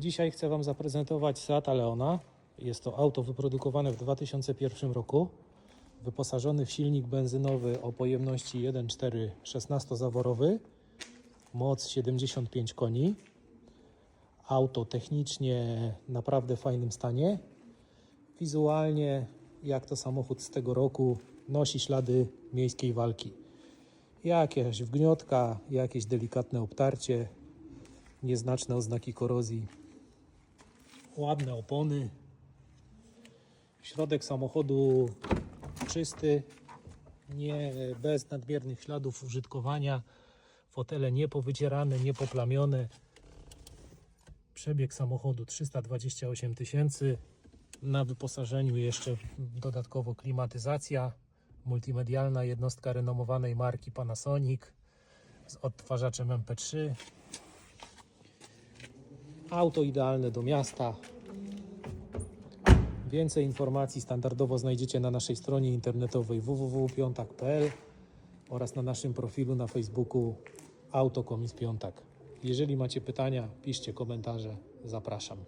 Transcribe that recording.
Dzisiaj chcę Wam zaprezentować Seata Leona. Jest to auto wyprodukowane w 2001 roku, wyposażony w silnik benzynowy o pojemności 1.4 16-zaworowy, moc 75 koni. Auto technicznie naprawdę w fajnym stanie. Wizualnie, jak to samochód z tego roku, nosi ślady miejskiej walki. Jakieś wgniotka, jakieś delikatne obtarcie, nieznaczne oznaki korozji, ładne opony. Środek samochodu czysty, nie bez nadmiernych śladów użytkowania. Fotele nie powycierane, nie poplamione. Przebieg samochodu 328 tysięcy. Na wyposażeniu jeszcze dodatkowo klimatyzacja, multimedialna jednostka renomowanej marki Panasonic z odtwarzaczem MP3. Auto idealne do miasta. Więcej informacji standardowo znajdziecie na naszej stronie internetowej www.piątak.pl oraz na naszym profilu na Facebooku Autokomis Piątak. Jeżeli macie pytania, piszcie komentarze. Zapraszam.